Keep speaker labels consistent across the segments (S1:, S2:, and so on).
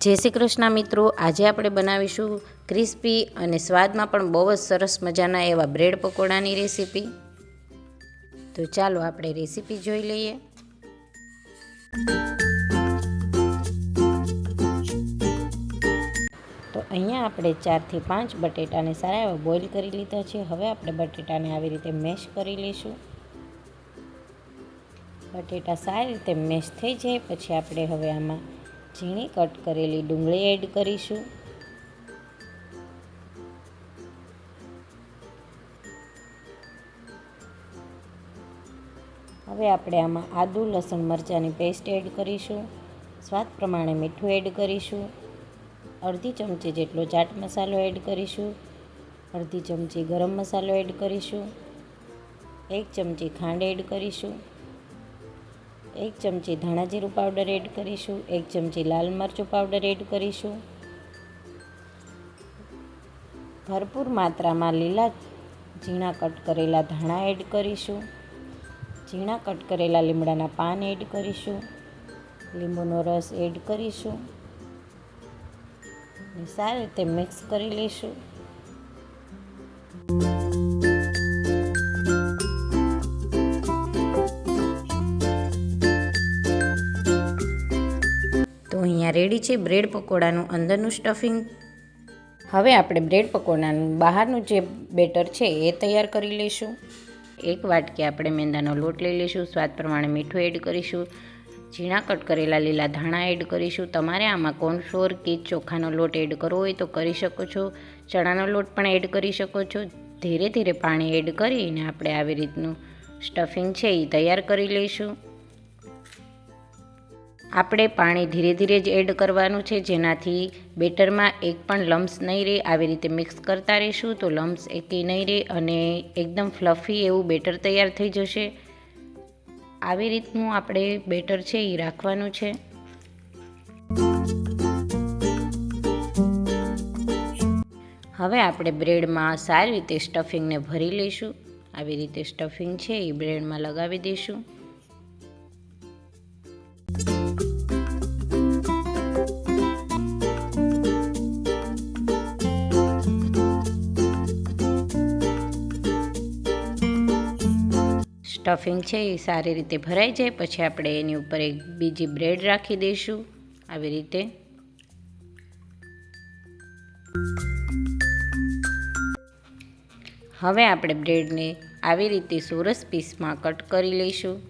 S1: જય શ્રી કૃષ્ણ મિત્રો. આજે આપણે બનાવીશું ક્રિસ્પી અને સ્વાદમાં પણ બહુ જ સરસ મજાના એવા બ્રેડ પકોડાની રેસીપી. તો ચાલો આપણે રેસીપી જોઈ લઈએ. તો અહીંયા આપણે ચારથી પાંચ બટેટાને સારા એવા બોઇલ કરી લીધા છે. હવે આપણે બટેટાને આવી રીતે મેશ કરી લઈશું. બટેટા સારી રીતે મેશ થઈ જાય. પછી આપણે હવે આમાં ઝીણી કટ કરેલી ડુંગળી એડ કરીશું. હવે આપણે આમાં આદુ, લસણ, મરચાંની પેસ્ટ એડ કરીશું. સ્વાદ પ્રમાણે મીઠું એડ કરીશું. અડધી ચમચી જેટલો ચાટ મસાલો એડ કરીશું. અડધી ચમચી ગરમ મસાલો એડ કરીશું. એક ચમચી ખાંડ એડ કરીશું. એક ચમચી ધાણા જીરું પાવડર એડ કરીશું, એક ચમચી લાલ મરચું પાવડર એડ કરીશું. ભરપૂર માત્રામાં લીલા ઝીણા કટ કરેલા ધાણા એડ કરીશું. ઝીણા કટ કરેલા લીમડાના પાન એડ કરીશું. લીંબુનો રસ એડ કરીશું. સારી રીતે મિક્સ કરી લઈશું. અહીંયા રેડી છે બ્રેડ પકોડાનું અંદરનું સ્ટફિંગ. હવે આપણે બ્રેડ પકોડાનું બહારનું જે બેટર છે એ તૈયાર કરી લઈશું. એક વાટકી આપણે મેંદાનો લોટ લઈ લઈશું, સ્વાદ પ્રમાણે મીઠું એડ કરીશું, ઝીણા કટ કરેલા લીલા ધાણા એડ કરીશું. તમારે આમાં કોર્નફ્લોર કે ચોખાનો લોટ એડ કરવો હોય તો કરી શકો છો, ચણાનો લોટ પણ એડ કરી શકો છો. ધીરે ધીરે પાણી એડ કરીને આપણે આવી રીતનું સ્ટફિંગ છે એ તૈયાર કરી લઈશું. આપણે પાણી ધીરે ધીરે જ એડ કરવાનું છે, જેનાથી બેટરમાં એક પણ લમ્સ નહીં રહે. આવી રીતે મિક્સ કરતા રહીશું તો લમ્સ એકી નહીં રહે અને એકદમ ફ્લફી એવું બેટર તૈયાર થઈ જશે. આવી રીતનું આપણે બેટર છે એ રાખવાનું છે. હવે આપણે બ્રેડમાં સારી રીતે સ્ટફિંગને ભરી લઈશું. આવી રીતે સ્ટફિંગ છે એ બ્રેડમાં લગાવી દઈશું. સ્ટફિંગ છે એ સારી રીતે ભરાઈ જાય, પછી આપણે એની ઉપર એક બીજી બ્રેડ રાખી દઈશું. આવી રીતે. હવે આપણે બ્રેડને આવી રીતે સોરસ પીસમાં કટ કરી લઈશું.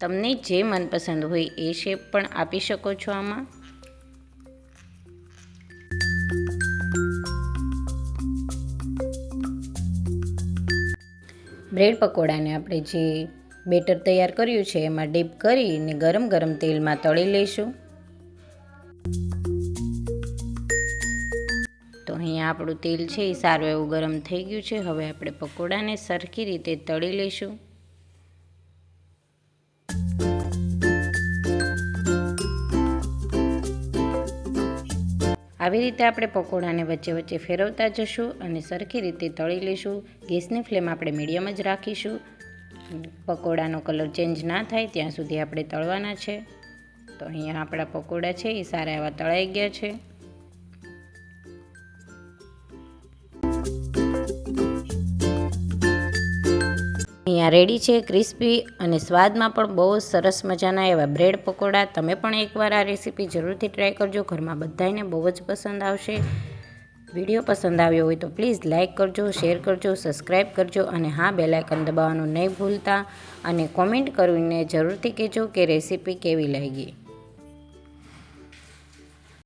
S1: તમને જે મનપસંદ હોય એ શેપ પણ આપી શકો છો આમાં. બ્રેડ પકોડાને આપણે જે બેટર તૈયાર કર્યું છે એમાં ડીપ કરીને ગરમ ગરમ તેલમાં તળી લઈશું. તો અહીંયા આપણું તેલ છે એ સારું એવું ગરમ થઈ ગયું છે. હવે આપણે પકોડાને સરખી રીતે તળી લઈશું. આવી રીતે આપણે પકોડાને વચ્ચે વચ્ચે ફેરવતા જશું અને સરખી રીતે તળી લઈશું. ગેસની ફ્લેમ આપણે મીડિયમ જ રાખીશું. પકોડાનો કલર ચેન્જ ના થાય ત્યાં સુધી આપણે તળવાના છે. તો અહીંયા આપણા પકોડા છે, એ સારા એવા તળાઈ ગયા છે. અહીંયા રેડી છે, ક્રિસ્પી અને સ્વાદમાં પણ બહુ સરસ મજાના એવા બ્રેડ પકોડા. તમે પણ એકવાર આ રેસીપી જરૂરથી ટ્રાય કરજો. ઘરમાં બધાને બહુ જ પસંદ આવશે. વીડિયો પસંદ આવ્યો હોય તો પ્લીઝ લાઇક કરજો, શેર કરજો સબસ્ક્રાઈબ કરજો અને હા બેલાઇકન દબાવવાનું નહીં ભૂલતા. અને કોમેન્ટ કરીને જરૂરથી કહેજો કે રેસીપી કેવી લાગી.